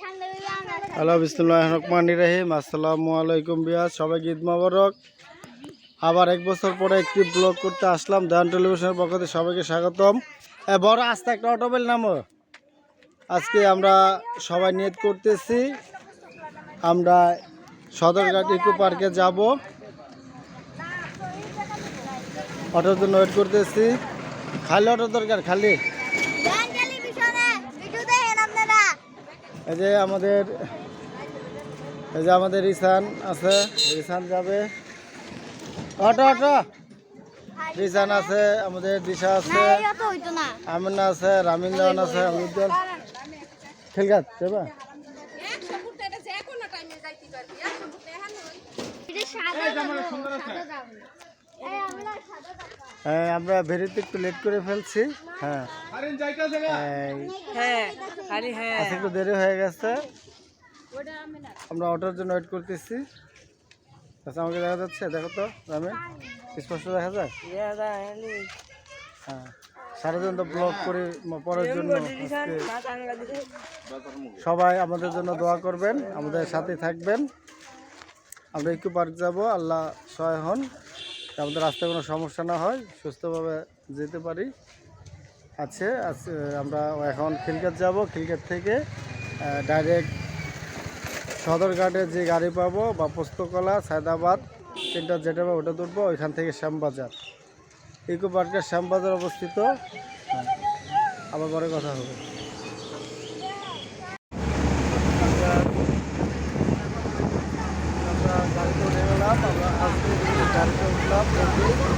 Hello বিসমুল্লাহ রহমান রাহিম। আসসালামু আলাইকুম বিয়াস সবাই ঈদ মোবারক। আবার এক বছর পরে একটি ব্লগ করতে আসলাম দেওয়ান টেলিভিশনের পক্ষ থেকে সবাইকে স্বাগতম। এ, বড় আস্তে একটা অটোমেল নামো। আজকে আমরা সবাই নিয়ত করতেছি আমরা সদরঘাট ইকো পার্কে যাব। অটোর জন্য ওয়েট করতেছি। খালি অটো দরকার খালি। এই যে আমাদের এই যে আমাদের রিসান আছে রিসান যাবে। Auto auto. রিসান আছে আমাদের দিশা আছে আমিনা আছে রামিন্দন আছে আমিদুল যাবা? হ্যাঁ আমরা ভেরিতে একটু লেট করে ফেলছি। হ্যাঁ। হ্যাঁ হ্যাঁ। একটু দেরি হয়ে গেছে। আমরা অটোর জন্য ওয়েট করতেছি। আচ্ছা আমাকে দেখা যাচ্ছে? দেখো তো রামে। স্পষ্ট দেখা যায়? হ্যাঁ। সারাদিন তো ব্লগ করে পরের জন্য সবাই আমাদের জন্য দোয়া করবেন আমাদের সাথে থাকবেন। আমরা ইকো পার্ক যাব আল্লাহ সহায় হন। আমাদের রাস্তায় কোনো সমস্যা না হয়, সুস্থভাবে যেতে পারি। আছে আছে, আমরা এখন খিলকাত যাব। খিলকাত থেকে ডাইরেক্ট সদরঘাটে যে গাড়ি পাবো, বা পোস্তকলা, সায়দাবাদ, তিনটা যেটা পাবো ওটা তুলবো, ওইখান থেকে শ্যামবাজার। ইকো পার্কের শ্যামবাজার অবস্থিত। আবার পরে কথা হবে আমরা আমরা গাড়িতে উঠে গেলাম আমরা আজকে গাড়িতে উঠলাম দেখি কোথায় নামতে হয় দুঃখের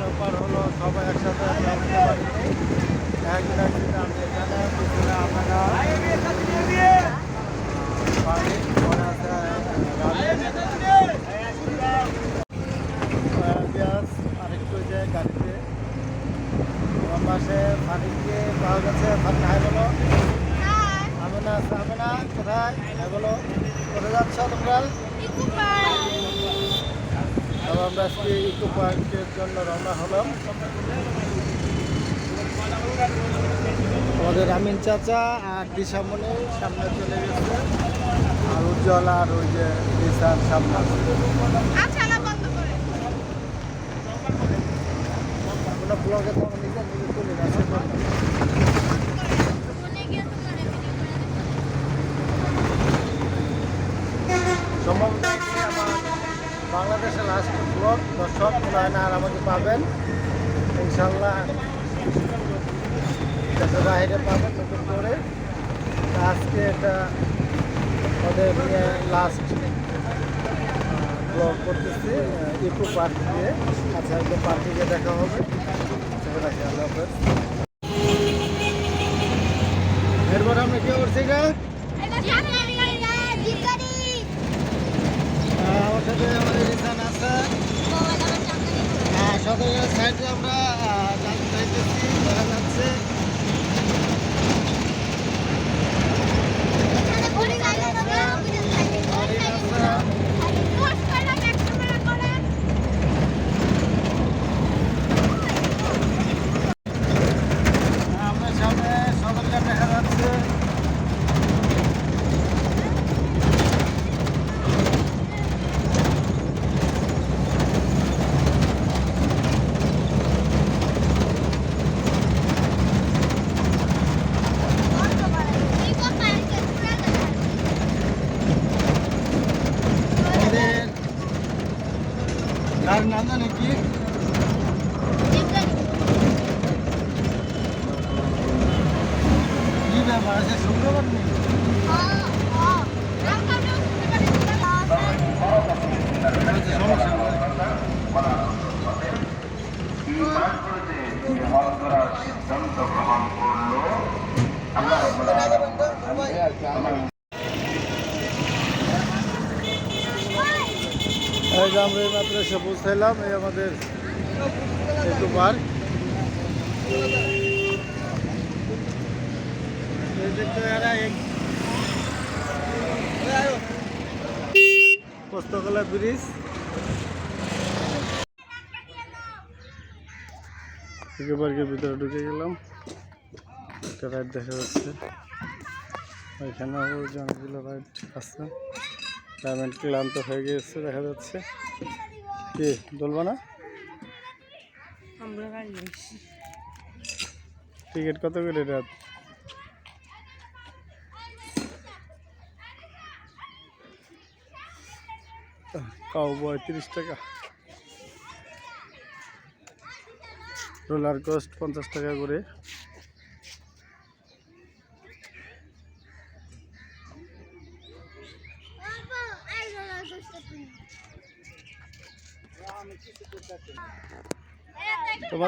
ব্যাপার হলো সবাই একসাথে একদিন আমি এখানে আপনারা পানি পরে আরেকটু যে গাড়িতে আমার পাশে ফানিকে পাওয়া গেছে ফানি হাই বলো কোথায়? তোমরা? আমরা পার্কের জন্য হলাম। আমাদের আমিন চাচা আর দিশামণি সামনে চলে গেছে। আর উজ্জ্বল আর ওই যে দিশার সামনে। আমরা ব্লগে তো নিজে নিজে চলে গেছে সম্ভবত এটি আমার বাংলাদেশের লাস্ট ব্লগ দর্শক মনে হয় না আর আমাকে পাবেন ইনশাল্লাহ বাইরে পাবেন নতুন করে। আজকে এটা ওদের নিয়ে লাস্ট ব্লগ করতেছি ইকো পার্ক দিয়ে। আচ্ছা ইকো পার্কে গিয়ে দেখা হবে। সেটা রাখি আল্লাহ হাফেজ। এরপর আমরা কি করছি গা? আমার সাথে আমাদের রিসান আছে হ্যাঁ সাইডে আমরা আহ, যাইতে চাইতেছি দেখা যাচ্ছে আমরা সামনে সদরঘাট দেখা যাচ্ছে আমাদের গাড়ির নাম জানি কি কি ব্যাপার আছে শুক্রবার নেই আচ্ছা, সমস্যা নেই। এই যে আমরা এই মাত্র এসে পৌঁছাইলাম, এই আমাদের একটু পার্ক পোস্তকলা ব্রিজ। থেকে পার্কের ভিতরে ঢুকে গেলাম। একটা রাইড দেখা যাচ্ছে। ওইখানেও যে অনেকগুলো রাইড আছে। ডায়মন্ড ক্লান্ত হয়ে গিয়েছে দেখা যাচ্ছে। কি বলব না? টিকিট কত করে রাত? কাউ পঁয়ত্রিশ টাকা। রোলার কোস্ট পঞ্চাশ টাকা করে।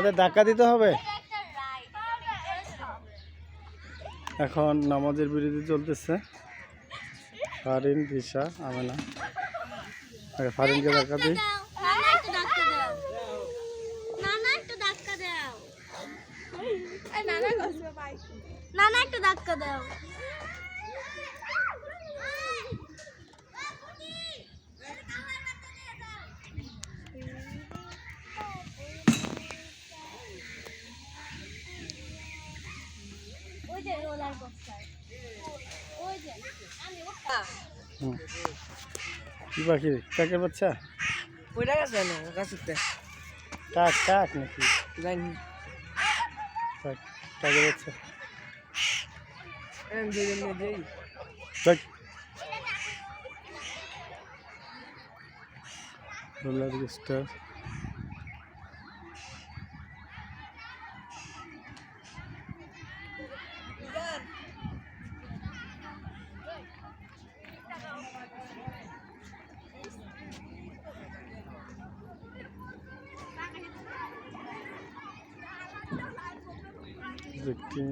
তোমাদের ধাক্কা দিতে হবে? এখন নামাজের বিরতি চলতেছে। ফারিন দিশা আমেনা। ফারিনকে ধাক্কা দিই নানা একটু ধাক্কা দাও নানা একটু ধাক্কা দাও নানা একটু ধাক্কা দাও ওই যে রোলার কোস্টার ওই যে আমি হুম। কি পাখি কাকের বাচ্চা? ওইটা গেছে না গাছতে কাক কাক নাকি? জানি কাক কাকের বাচ্চা। রোলার কোস্টার দেখি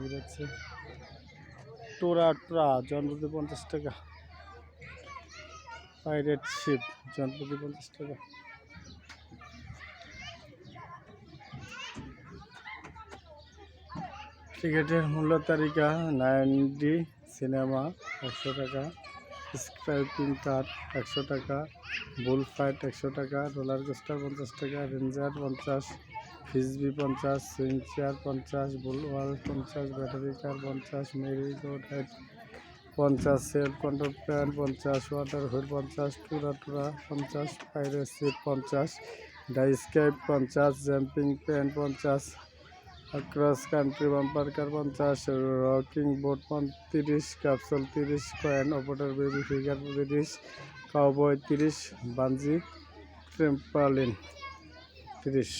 বেরোচ্ছে টোরা টোরা পঞ্চাশ টাকা। পাইরেট শিপ জনপ্রতি পঞ্চাশ টাকা। টিকিটের মূল্য তালিকা নাইন ডি সিনেমা একশো টাকা, স্ক্রাইপিং কার একশো টাকা, বুল ফাইট একশো টাকা, রোলার কোস্টার পঞ্চাশ টাকা রেঞ্জার পঞ্চাশ, ফিসবি পঞ্চাস সুইং চেয়ার পঞ্চাশ, বুলওয়াল পঞ্চাশ, ব্যাটারি কার পঞ্চাশ মেরি গোড হেড পঞ্চাশ সেলফ কন্ট্রোল প্যান পঞ্চাশ ওয়াটার হুড পঞ্চাশ টুরা টুরা পঞ্চাশ পাইরেট সিট পঞ্চাশ ডাইস্কেপ পঞ্চাশ জাম্পিং প্যান পঞ্চাশ ক্রস কান্ট্রি বাম্পার কার পঞ্চাশ রকিং বোট তিরিশ ক্যাপসুল তিরিশ কয়েন অপারেটর বেবি ফিগার তিরিশ কাউবয় তিরিশ বাঞ্জি ট্রেম্পালিন তিরিশ।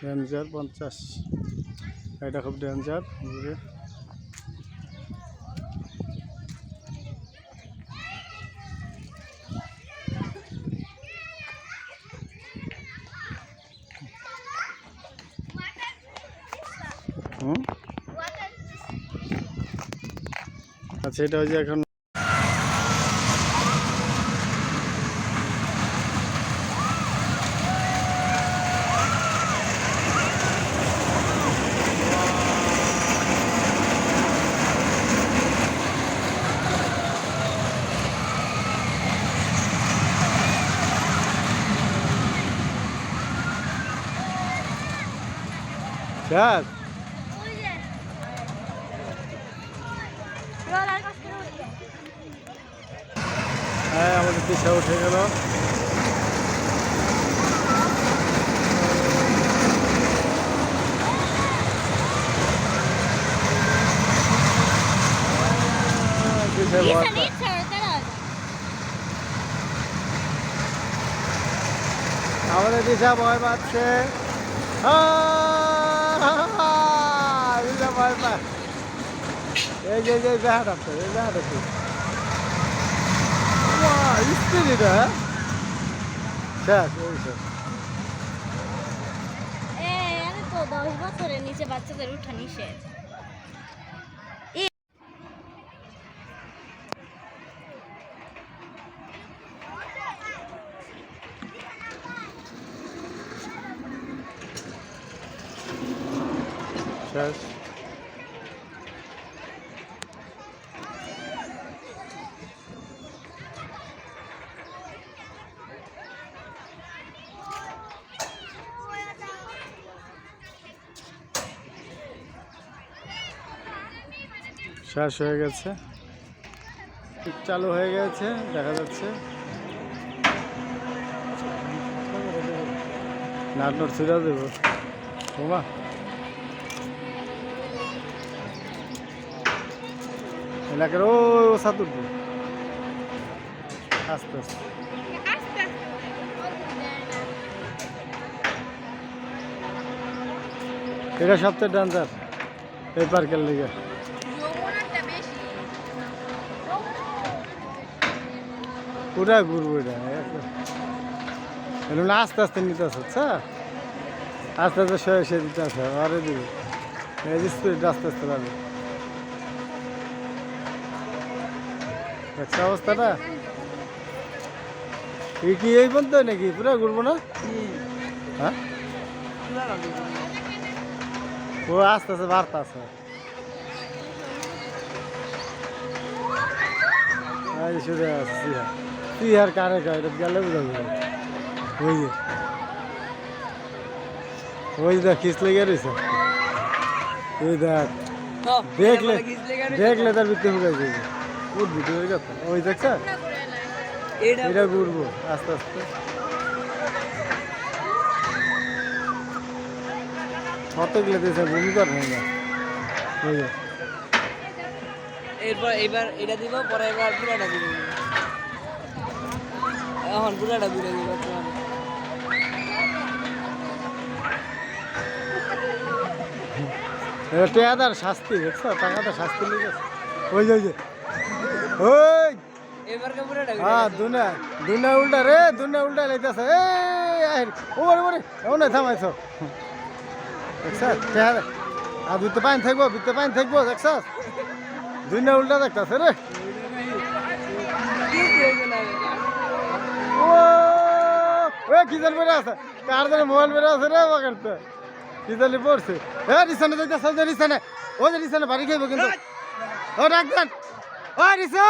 ডেঞ্জার পঞ্চাশ এটা খুব ডেঞ্জার ঘুরে হুম আচ্ছা এটা হচ্ছে এখন স্যার হ্যাঁ আমাদের দিশা উঠে গেল। আমাদের দিশা ভয় পাচ্ছে আহ! এই যে এই যে ব্যাট আছে এই ব্যাট আছে স্পিড এটা শেষ, এই শেষ তো দশ বছরের নিচে বাচ্চাদের উঠা নিষেধ শেষ শেষ হয়ে গেছে। চালু হয়ে গেছে, দেখা যাচ্ছে। নাট নোট ছিঁড়া দেবো। ওমা। এলাকার ও সাতুর আস্তে আস্তে। এটা সবচেয়ে ডান্সার এই পার্কের লিগে। পুরা ঘুরবো এটা এগুলো আস্তে আস্তে নিতে আছে আচ্ছা? আস্তে আস্তে সে সে দিতে আছে আরে দিবে। এই যে স্পিড আস্তে আস্তে পারবে দেখছ অবস্থাটা? এই কি এই পর্যন্ত নাকি? পুরা ঘুরবো না? হ্যাঁ? ও আস্তে আস্তে বাড়তে আছে এই যে শুরু আছে। সিহা সিহার কারে কয়? গেলে বুঝা যাবে। ওই যে। ওই দেখ খিস লেগে রয়েছে ওই দেখ। দেখলে দেখলে তার ভিতরে ঢুকে যাবে তুই ওই কথা ওই দেখছ এটা ঘুরবো। আস্তে আস্তে। কতগুলো দিয়েছে? ভূমি কর না। এরপর এবার এটা দিব পরে এবার পুরাটা দিব। এখন পুরাটা ঘুরে টেয়াদার শাস্তি দেখছ? টাকাটা শাস্তি লেগেছে ওই যে ওই যে। ওই! এবারকে হ্যাঁ দুনা দুনা উল্টা রে দুনা উল্টা লেগেছে এই ওরে ওরে ওনে থামাইছো। দেখছ? টেয়াদা আর ভিতরে পানি থাকব ভিতরে পানি থাকব দেখছ? দুনা উল্টা দেখতেছে রে। ও ও কি জানি বেড়ে আছে? কার জানি মোবাইল বেড়ে আছে রে বাগানতে কি জানি পড়ছে? এ রিসানে যাইতেছে যে রিসানে। ও যে রিসানে বাড়ি খাইবো কিন্তু। ও ও রিসান!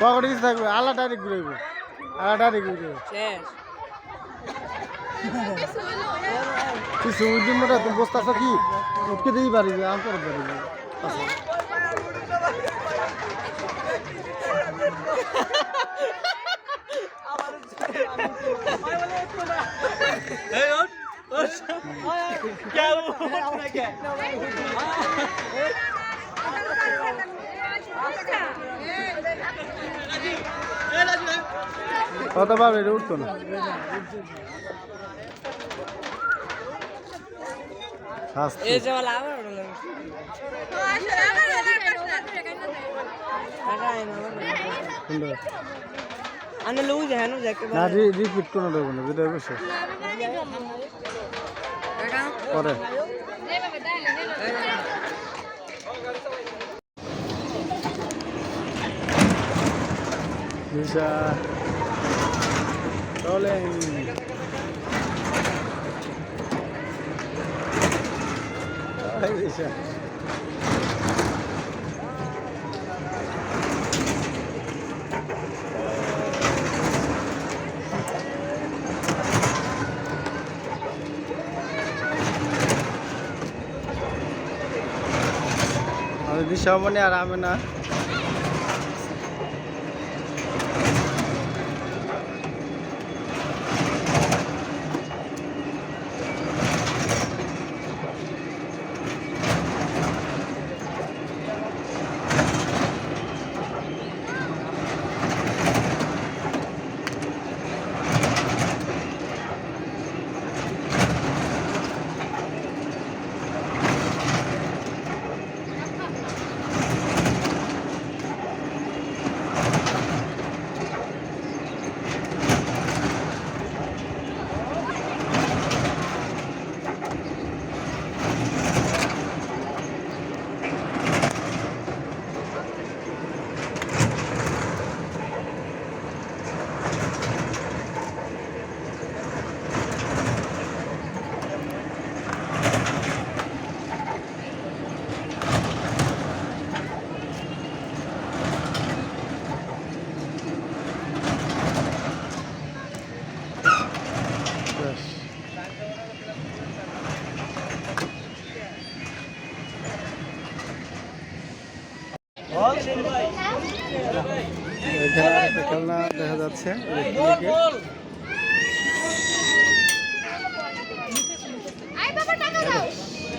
পকেটে কিছু থাকবে আল্লাহ ডাইরেক্ট ঘুরাইবো। আল্লাহ ডাইরেক্ট ঘুরাইবো। সমুদ্রের মধ্যে তুমি বসতে আছো কি? উঠকে দিই পারিবি আম করে পারিবি কত এটা উঠতো না শাস্তি এই যে বলা আবার ওটা লাগে টাকা আইন আমার সুন্দর আনে লউ যায় না রিপিট কোনো দেবো না যেটা পরে। দিশা মানে আর আমি না।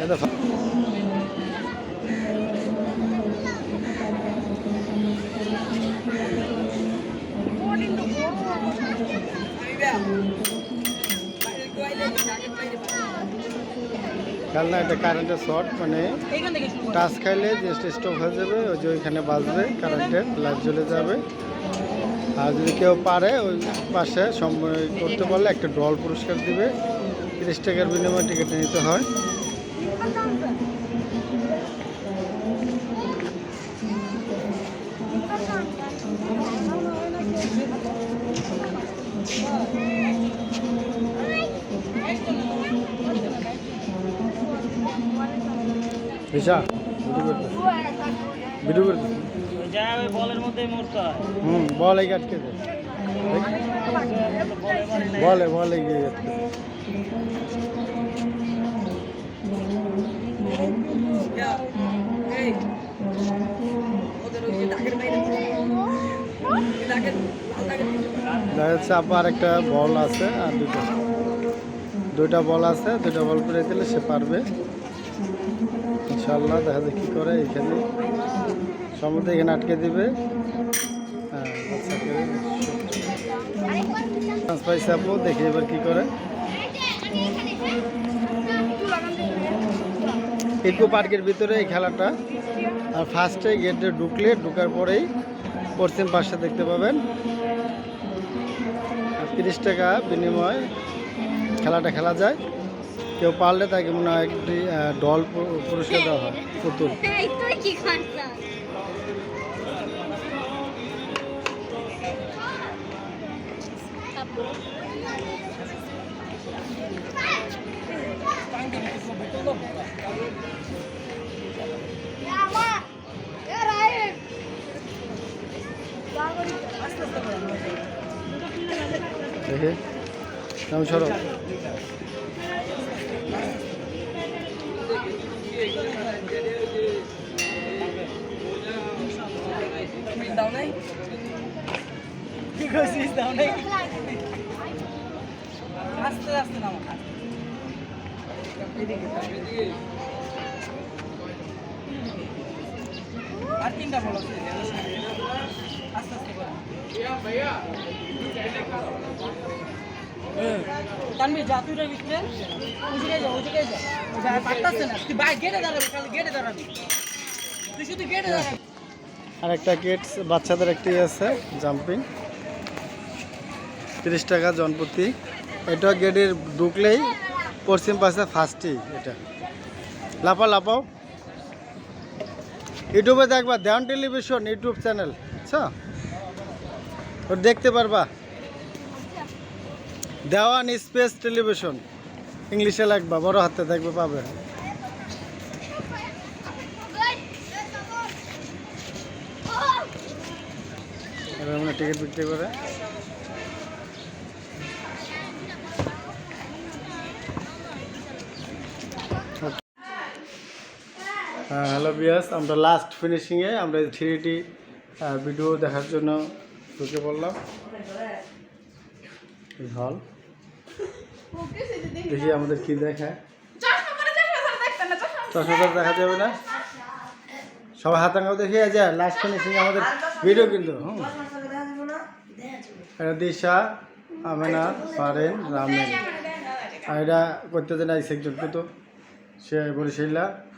দেখো। খেলনা এটা কারেন্টের শর্ট মানে টাচ খাইলে জাস্ট স্টপ হয়ে যাবে ওই যে ওইখানে বাজবে কারেন্টের লাইট জ্বলে যাবে। আর যদি কেউ পারে, ওই পাশে করতে পারলে একটা ডল পুরস্কার দিবে। তিরিশ টাকার বিনিময়ে টিকিট নিতে হয়। রিসা ভিডিও করতে। যা ওই হুম, বল আটকে বলে বলে গিয়ে দেখা যাচ্ছে আবার একটা বল আছে, আর দুটো দুইটা বল আছে, দুইটা বল করে দিলে সে পারবে। ইনশাল্লাহ দেখা কী করে এখানে সমুদ্র এখানে আটকে দিবে। হ্যাঁ আচ্ছা এবার কী করে। ইকো পার্কের ভিতরে এই খেলাটা। আর ফার্স্টে গেটে ঢুকলে, ঢুকার পরেই পশ্চিম পাশে দেখতে পাবেন। তিরিশ টাকা বিনিময়ে খেলাটা খেলা যায়। কেউ পারলে তাকে মনে হয় একটি ডল পুরস্কার দেওয়া হয়, পুতুল। দেখে? নাম সরো দাও নাই? দাও নাই? আর যা তুই যা যা না তুই গেটে দাঁড়াবি গেটে দাঁড়াবি তুই শুধু গেটে দাঁড়াবি আর একটা গেট বাচ্চাদের একটি আছে জাম্পিং তিরিশ টাকা জনপ্রতি। এটা গেটের ঢুকলেই পশ্চিম পাশে ফার্স্টই এটা। লাফা লাফাও ইউটিউবে দেখবা, দেওয়ান টেলিভিশন, ইউটিউব চ্যানেল আচ্ছা ওর দেখতে পারবা। দেওয়ান স্পেস টেলিভিশন, ইংলিশে লাগবা, বড় হাতে দেখবে পাবে। টিকিট বিক্রি করে হ্যালো বিয়াস আমরা লাস্ট ফিনিশিংয়ে আমরা থ্রি ডি ভিডিও দেখার জন্য ঢুকে পড়লাম। হল দেখি আমাদের কি দেখায়। চশমাটা দেখা যাবে না। সবাই হাতাঙ্গাও দেখে যায় লাস্ট ফিনিশিং আমাদের ভিডিও কিন্তু এটা দিশা, আমেনা, পারেন, রামেন। আর এটা করতে দেন আইসে একজন সে বরিশাইলা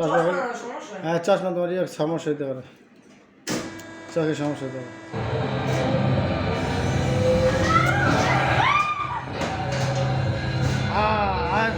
চশমা হ্যাঁ চশমা তোমার ইয়ে সমস্যা হতে পারে। চোখের সমস্যা হতে পারে। হ্যাঁ আয়